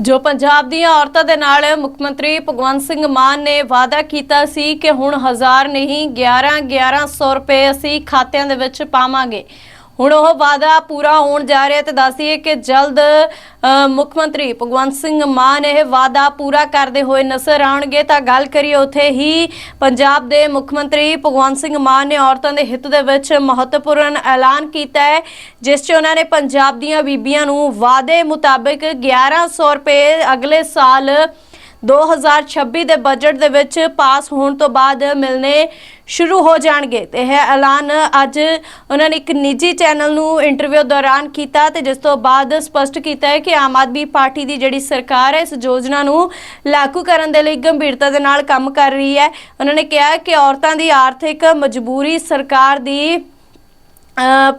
ਜੋ ਪੰਜਾਬ ਦੀਆਂ ਔਰਤਾਂ ਦੇ ਨਾਲ ਮੁੱਖ ਮੰਤਰੀ ਭਗਵੰਤ ਸਿੰਘ ਮਾਨ ਨੇ ਵਾਅਦਾ ਕੀਤਾ ਸੀ ਕਿ ਹੁਣ ਹਜ਼ਾਰ ਨਹੀਂ 11 1100 ਰੁਪਏ ਅਸੀਂ ਖਾਤਿਆਂ ਦੇ ਵਿੱਚ ਪਾਵਾਂਗੇ। ਹੁਣ ਉਹ ਵਾਅਦਾ ਪੂਰਾ ਹੋਣ ਜਾ ਰਿਹਾ ਤੇ ਦੱਸੀਏ ਕਿ ਜਲਦ ਮੁੱਖ ਮੰਤਰੀ ਭਗਵੰਤ ਸਿੰਘ ਮਾਨ ਇਹ ਵਾਅਦਾ ਪੂਰਾ ਕਰਦੇ ਹੋਏ ਨਜ਼ਰ ਆਉਣਗੇ। ਤਾਂ ਗੱਲ ਕਰੀਏ ਉੱਥੇ ਹੀ ਪੰਜਾਬ ਦੇ ਮੁੱਖ ਮੰਤਰੀ ਭਗਵੰਤ ਸਿੰਘ ਮਾਨ ਨੇ ਔਰਤਾਂ ਦੇ ਹਿੱਤ ਦੇ ਵਿੱਚ ਮਹੱਤਵਪੂਰਨ ਐਲਾਨ ਕੀਤਾ ਹੈ, ਜਿਸ 'ਚ ਉਹਨਾਂ ਨੇ ਪੰਜਾਬ ਦੀਆਂ ਬੀਬੀਆਂ ਨੂੰ ਵਾਅਦੇ ਮੁਤਾਬਕ 1100 ਰੁਪਏ ਅਗਲੇ ਸਾਲ 2026 ਦੇ ਬਜਟ ਦੇ ਵਿੱਚ ਪਾਸ ਹੋਣ ਤੋਂ ਬਾਅਦ ਮਿਲਨੇ ਸ਼ੁਰੂ ਹੋ ਜਾਣਗੇ ਤੇ ਇਹ ਐਲਾਨ ਅੱਜ ਉਹਨਾਂ ਨੇ ਇੱਕ ਨਿੱਜੀ ਚੈਨਲ ਨੂੰ ਇੰਟਰਵਿਊ ਦੌਰਾਨ ਕੀਤਾ ਤੇ ਜਿਸ ਤੋਂ ਬਾਅਦ ਸਪਸ਼ਟ ਕੀਤਾ ਹੈ ਕਿ ਆਮ ਆਦਮੀ ਪਾਰਟੀ ਦੀ ਜਿਹੜੀ ਸਰਕਾਰ ਹੈ ਇਸ ਯੋਜਨਾ ਨੂੰ ਲਾਗੂ ਕਰਨ ਦੇ ਲਈ ਗੰਭੀਰਤਾ ਦੇ ਨਾਲ ਕੰਮ ਕਰ ਰਹੀ ਹੈ। ਉਹਨਾਂ ਨੇ ਕਿਹਾ ਕਿ ਔਰਤਾਂ ਦੀ ਆਰਥਿਕ ਮਜਬੂਰੀ ਸਰਕਾਰ ਦੀ ਅ,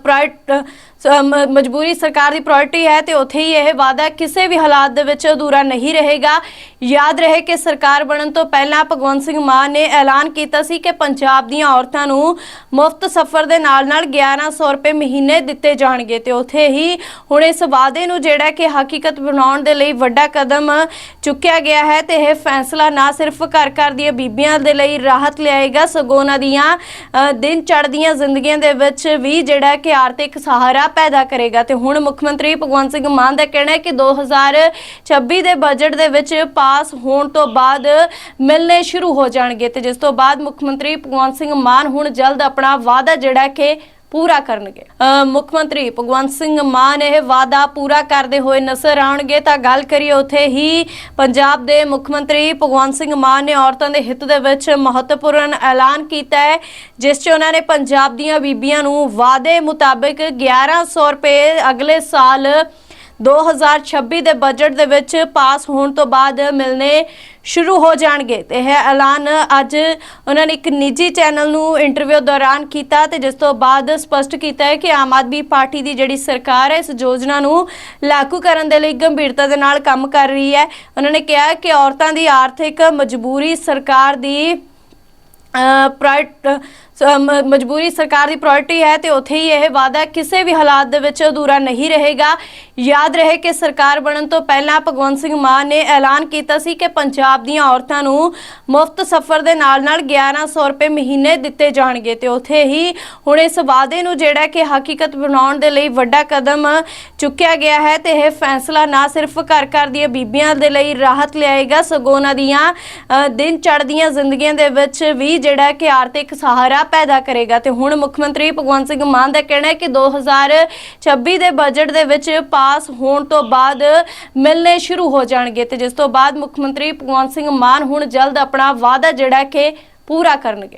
ਮਜਬੂਰੀ ਸਰਕਾਰ ਦੀ ਪ੍ਰਾਇੋਰਟੀ ਹੈ ਤੇ ਉੱਥੇ ਹੀ ਇਹ ਵਾਅਦਾ ਕਿਸੇ ਵੀ ਹਾਲਾਤ ਦੇ ਵਿੱਚ ਅਧੂਰਾ ਨਹੀਂ ਰਹੇਗਾ। ਯਾਦ ਰਹੇ ਕਿ ਸਰਕਾਰ ਬਣਨ ਤੋਂ ਪਹਿਲਾਂ ਭਗਵੰਤ ਸਿੰਘ ਮਾਨ ਨੇ ਐਲਾਨ ਕੀਤਾ ਸੀ ਕਿ ਪੰਜਾਬ ਦੀਆਂ ਔਰਤਾਂ ਨੂੰ ਮੁਫਤ ਸਫ਼ਰ ਦੇ ਨਾਲ-ਨਾਲ 1100 ਰੁਪਏ ਮਹੀਨੇ ਦਿੱਤੇ ਜਾਣਗੇ ਤੇ ਉੱਥੇ ਹੀ ਹੁਣ ਇਸ ਵਾਅਦੇ ਨੂੰ ਜਿਹੜਾ ਕਿ ਹਕੀਕਤ ਬਣਾਉਣ ਦੇ ਲਈ ਵੱਡਾ ਕਦਮ ਚੁੱਕਿਆ ਗਿਆ ਹੈ ਤੇ ਇਹ ਫੈਸਲਾ ਨਾ ਸਿਰਫ ਘਰ ਘਰ ਦੀਆਂ ਬੀਬੀਆਂ ਦੇ ਲਈ ਰਾਹਤ ਲਿਆਏਗਾ, ਸਗੋਂ ਉਹਨਾਂ ਦੀਆਂ ਦਿਨ ਚੜ੍ਹਦੀਆਂ ਜ਼ਿੰਦਗੀਆਂ ਦੇ ਵਿੱਚ ਵੀ ਜਿਹੜਾ ਕਿ ਆਰਥਿਕ ਸਹਾਰਾ ਪੈਦਾ ਕਰੇਗਾ। ਤੇ ਹੁਣ ਮੁੱਖ ਮੰਤਰੀ ਭਗਵੰਤ ਸਿੰਘ ਮਾਨ ਦਾ ਕਹਿਣਾ ਹੈ ਕਿ 2026 ਦੇ ਬਜਟ ਦੇ ਵਿੱਚ ਪਾਸ ਹੋਣ ਤੋਂ ਬਾਅਦ ਮਿਲਨੇ ਸ਼ੁਰੂ ਹੋ ਜਾਣਗੇ। ਤੇ ਜਿਸ ਤੋਂ ਬਾਅਦ ਮੁੱਖ ਮੰਤਰੀ ਭਗਵੰਤ ਸਿੰਘ ਮਾਨ ਹੁਣ ਜਲਦ ਆਪਣਾ ਵਾਅਦਾ ਜਿਹੜਾ ਕਿ ਪੂਰਾ ਕਰਨਗੇ। ਮੁੱਖ ਮੰਤਰੀ ਭਗਵੰਤ ਸਿੰਘ ਮਾਨ ਇਹ ਵਾਅਦਾ ਪੂਰਾ ਕਰਦੇ ਹੋਏ ਨਜ਼ਰ ਆਉਣਗੇ। ਤਾਂ ਗੱਲ ਕਰੀਏ ਉੱਥੇ ਹੀ ਪੰਜਾਬ ਦੇ ਮੁੱਖ ਮੰਤਰੀ ਭਗਵੰਤ ਸਿੰਘ ਮਾਨ ਨੇ ਔਰਤਾਂ ਦੇ ਹਿੱਤ ਦੇ ਵਿੱਚ ਮਹੱਤਵਪੂਰਨ ਐਲਾਨ ਕੀਤਾ ਹੈ, ਜਿਸ 'ਚ ਉਹਨਾਂ ਨੇ ਪੰਜਾਬ ਦੀਆਂ ਬੀਬੀਆਂ ਨੂੰ ਵਾਅਦੇ ਮੁਤਾਬਕ 1100 ਰੁਪਏ ਅਗਲੇ ਸਾਲ 2026 ਦੇ ਬਜਟ ਦੇ ਵਿੱਚ ਪਾਸ ਹੋਣ ਤੋਂ ਬਾਅਦ ਮਿਲਨੇ ਸ਼ੁਰੂ ਹੋ ਜਾਣਗੇ। ਤੇ ਇਹ ਐਲਾਨ ਅੱਜ ਉਹਨਾਂ ਨੇ ਇੱਕ ਨਿੱਜੀ ਚੈਨਲ ਨੂੰ ਇੰਟਰਵਿਊ ਦੌਰਾਨ ਕੀਤਾ ਤੇ ਜਿਸ ਤੋਂ ਬਾਅਦ ਸਪਸ਼ਟ ਕੀਤਾ ਹੈ ਕਿ ਆਮ ਆਦਮੀ ਪਾਰਟੀ ਦੀ ਜਿਹੜੀ ਸਰਕਾਰ ਹੈ ਇਸ ਯੋਜਨਾ ਨੂੰ ਲਾਗੂ ਕਰਨ ਦੇ ਲਈ ਗੰਭੀਰਤਾ ਦੇ ਨਾਲ ਕੰਮ ਕਰ ਰਹੀ ਹੈ। ਉਹਨਾਂ ਨੇ ਕਿਹਾ ਕਿ ਔਰਤਾਂ ਦੀ ਆਰਥਿਕ ਮਜਬੂਰੀ ਸਰਕਾਰ ਦੀ ਅ, ਮਜਬੂਰੀ ਸਰਕਾਰ ਦੀ ਪ੍ਰਾਇੋਰਟੀ ਹੈ ਤੇ ਉੱਥੇ ਹੀ ਇਹ ਵਾਅਦਾ ਕਿਸੇ ਵੀ ਹਾਲਾਤ ਦੇ ਵਿੱਚ ਅਧੂਰਾ ਨਹੀਂ ਰਹੇਗਾ। ਯਾਦ ਰਹੇ ਕਿ ਸਰਕਾਰ ਬਣਨ ਤੋਂ ਪਹਿਲਾਂ ਭਗਵੰਤ ਸਿੰਘ ਮਾਨ ਨੇ ਐਲਾਨ ਕੀਤਾ ਸੀ ਕਿ ਪੰਜਾਬ ਦੀਆਂ ਔਰਤਾਂ ਨੂੰ ਮੁਫਤ ਸਫ਼ਰ ਦੇ ਨਾਲ-ਨਾਲ 1100 ਰੁਪਏ ਮਹੀਨੇ ਦਿੱਤੇ ਜਾਣਗੇ ਤੇ ਉੱਥੇ ਹੀ ਹੁਣ ਇਸ ਵਾਅਦੇ ਨੂੰ ਜਿਹੜਾ ਕਿ ਹਕੀਕਤ ਬਣਾਉਣ ਦੇ ਲਈ ਵੱਡਾ ਕਦਮ ਚੁੱਕਿਆ ਗਿਆ ਹੈ ਤੇ ਇਹ ਫੈਸਲਾ ਨਾ ਸਿਰਫ ਘਰ ਘਰ ਦੀਆਂ ਬੀਬੀਆਂ ਦੇ ਲਈ ਰਾਹਤ ਲਿਆਏਗਾ, ਸਗੋਂ ਉਹਨਾਂ ਦੀਆਂ ਦਿਨ ਚੜ੍ਹਦੀਆਂ ਜ਼ਿੰਦਗੀਆਂ ਦੇ ਵਿੱਚ ਵੀ ਜਿਹੜਾ ਕਿ ਆਰਥਿਕ ਸਹਾਰਾ ਪੈਦਾ ਕਰੇਗਾ। ਤੇ ਹੁਣ ਮੁੱਖ ਮੰਤਰੀ ਭਗਵੰਤ ਸਿੰਘ ਮਾਨ ਦਾ ਕਹਿਣਾ ਹੈ ਕਿ 2026 ਦੇ ਬਜਟ ਦੇ ਵਿੱਚ ਪਾਸ ਹੋਣ ਤੋਂ ਬਾਅਦ ਮਿਲਨੇ ਸ਼ੁਰੂ ਹੋ ਜਾਣਗੇ। ਤੇ ਜਿਸ ਤੋਂ ਬਾਅਦ ਮੁੱਖ ਮੰਤਰੀ ਭਗਵੰਤ ਸਿੰਘ ਮਾਨ ਹੁਣ ਜਲਦ ਆਪਣਾ ਵਾਅਦਾ ਜਿਹੜਾ ਕਿ ਪੂਰਾ ਕਰਨਗੇ।